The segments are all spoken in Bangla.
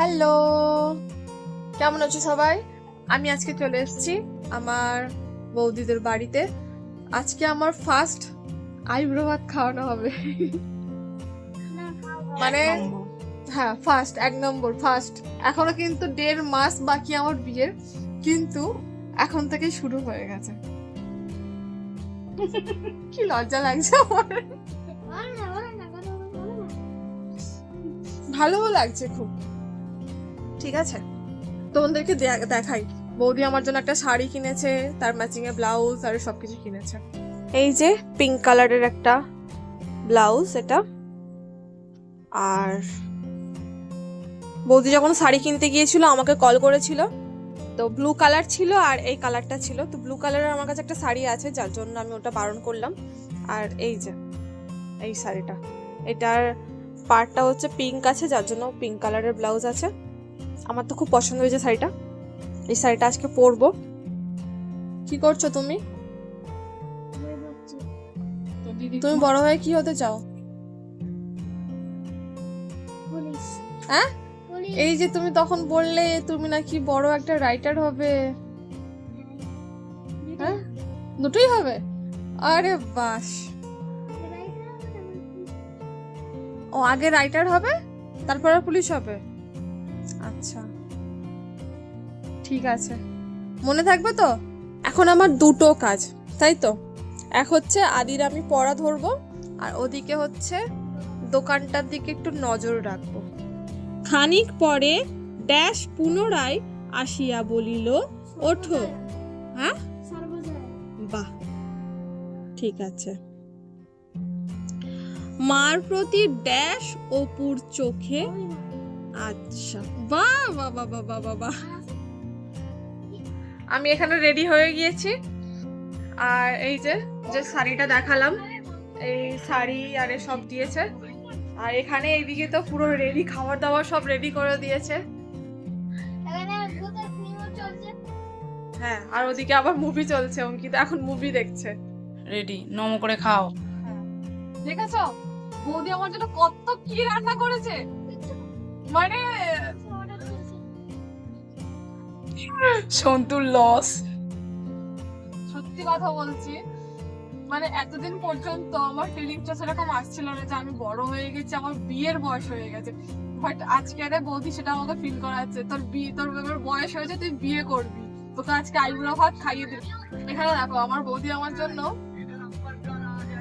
হ্যালো। কেমন আছো সবাই? আমি আজকে চলে এসেছি আমার বৌদিদের বাড়িতে। আজকে আমার ফার্স্ট আইব্রো ভাত খাওয়ানো হবে। মানে হ্যাঁ ফার্স্ট এক নম্বর ফার্স্ট এখনও কিন্তু দেড় মাস বাকি আমার বিয়ের কিন্তু এখন থেকে শুরু হয়ে গেছে। কি লজ্জা লাগছে আমার। ভালোও লাগছে খুব। ঠিক আছে? তোমাদেরকে দেখাই। বৌদি আমার জন্য একটা শাড়ি কিনেছে, তার ম্যাচিং এ ব্লাউজ আর সবকিছু কিনেছে। এই যে পিঙ্ক কালারের একটা ব্লাউজ এটা। আর বৌদি যখন শাড়ি কিনতে গিয়েছিল, আমাকে কল করেছিল। তো ব্লু কালার ছিল আর এই কালারটা ছিল। তো ব্লু কালারের আমার কাছে একটা শাড়ি আছে, যার জন্য আমি ওটা বারণ করলাম। আর এই যে, এই শাড়িটা। এটার পার্টটা হচ্ছে পিঙ্ক আছে, যার জন্য পিঙ্ক কালারের ব্লাউজ আছে। আমার তো খুব পছন্দ হয়েছে শাড়িটা। এই শাড়িটা আজকে পরবো। কি করছ তুমি? তুমি বড় হয়ে কি হতে চাও? হ্যাঁ? এই যে তুমি তখন বললে তুমি নাকি বড় একটা রাইটার হবে। হ্যাঁ? দুটোই হবে? আরে বাস। ও আগে রাইটার হবে, তারপরে পুলিশ হবে? আচ্ছা। ঠিক আছে। মনে থাকবে তো? এখন আমার দুটো কাজ তাই তো? এক হচ্ছে আদির আমি পড়া ধরবো আর ওদিকে হচ্ছে দোকানটার দিকে একটু নজর রাখব। খানিক পরে ড্যাশ পুনরায় আসিয়া বলিল ওঠো। হ্যাঁ? বাহ ঠিক আছে। মার প্রতি ড্যাশ অপুর চোখে আচ্ছা। বাহ বাহ বাহ বাহ বাহ বাহ আমি এখানে রেডি হয়ে গিয়েছি। আর এই যে যে শাড়িটা দেখালাম এই শাড়ি আর সব দিয়েছে। আর এখানে এইদিকে তো পুরো রেডি খাবার দাবার সব রেডি করে দিয়েছে। হ্যাঁ আর ওদিকে আবার মুভি চলছে অঙ্কিতা এখন মুভি দেখছে। রেডি নম করে খাও। দেখেছ? বৌদি আমার জন্য কত কি রান্না করেছে? মানে সন্তুর লস সত্যি কথা বলছি। মানে এতদিন পর্যন্ত আমার ফিলিংসটা সেরকম আসছিল না যে আমি বড় হয়ে গেছি, আমার বিয়ের বয়স হয়ে গেছে। বাট আজকে আরে বৌদি, সেটা আমাকে ফিল করাচ্ছে। তোর বিয়ে, তোর এবার বয়স হয়েছে, তুই বিয়ে করবি। তোকে আজকে আইবুড়ো ভাত খাইয়ে দিল এখানে দেখো, আমার বৌদি আমার জন্য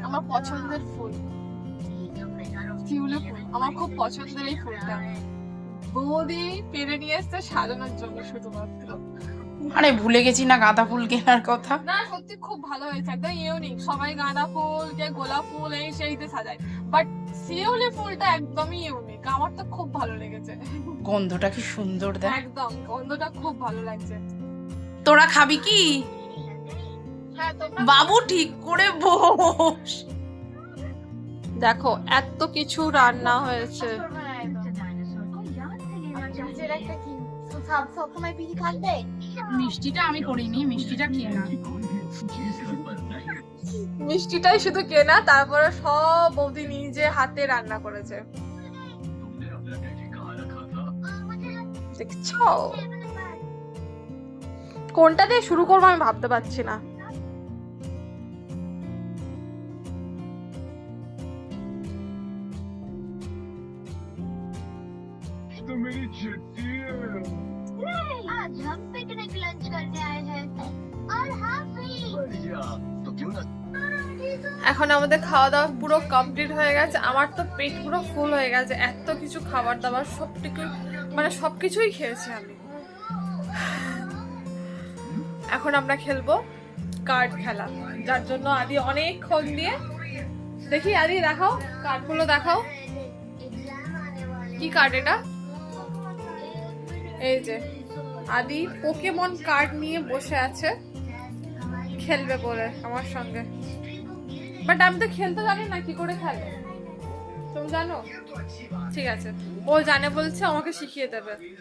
আমার পছন্দের ফুল। ফুল? আমার খুব পছন্দের এই ফুলটা। বৌদি পেরে নিয়ে এসছে সাজানোর জন্য শুধুমাত্র। আরে ভুলে গেছি না গাঁদা ফুল কেনার কথা। না সত্যি খুব ভালো হয়েছে একদম ইউনিক সবাই গাঁদা ফুল কে গোলাপ ফুল এই সেইতে সাজায়। বাট শিউলি ফুলটা একদমই ইউনিক আমার তো খুব ভালো লেগেছে। গন্ধটা কি সুন্দর দেখ। একদম গন্ধটা খুব ভালো লাগছে। তোরা খাবি কি? হ্যাঁ তোমরা বাবু ঠিক করে বস। দেখো এত কিছু রান্না হয়েছে। মিষ্টিটা আমি করিনি মিষ্টিটা কেনা। মিষ্টিটাই শুধু কেনা তারপরে সব বৌদি নিজে হাতে রান্না করেছে। দেখছ? কোনটা দিয়ে শুরু করব আমি ভাবতে পারছি না। तो मेरी चिट्ठी है आज हम पिकनिक लंच करने आए हैं और हम भी बढ़िया तो क्यों ना এখন আমাদের খাওয়া দাওয়া পুরো কমপ্লিট হয়ে গেছে আমার তো পেট পুরো ফুল হয়ে গেছে এত কিছু খাবার দাবার সবটুকু মানে সবকিছুই খেয়েছি আমি এখন আমরা খেলবো কার্ড খেলা যার জন্য আদি অনেকক্ষণ দিয়ে দেখি আদি দেখাও কার্ডগুলো দেখাও কি কার্ড এটা এই যে, আদি পোকেমন কার্ড নিয়ে বসে আছে, খেলবে বলে আমার সঙ্গে। বাট আমি তো খেলতে জানি না, কি করে খেলে? তুমি জানো? ঠিক আছে। ও জানে বলছে, আমাকে শিখিয়ে দেবে।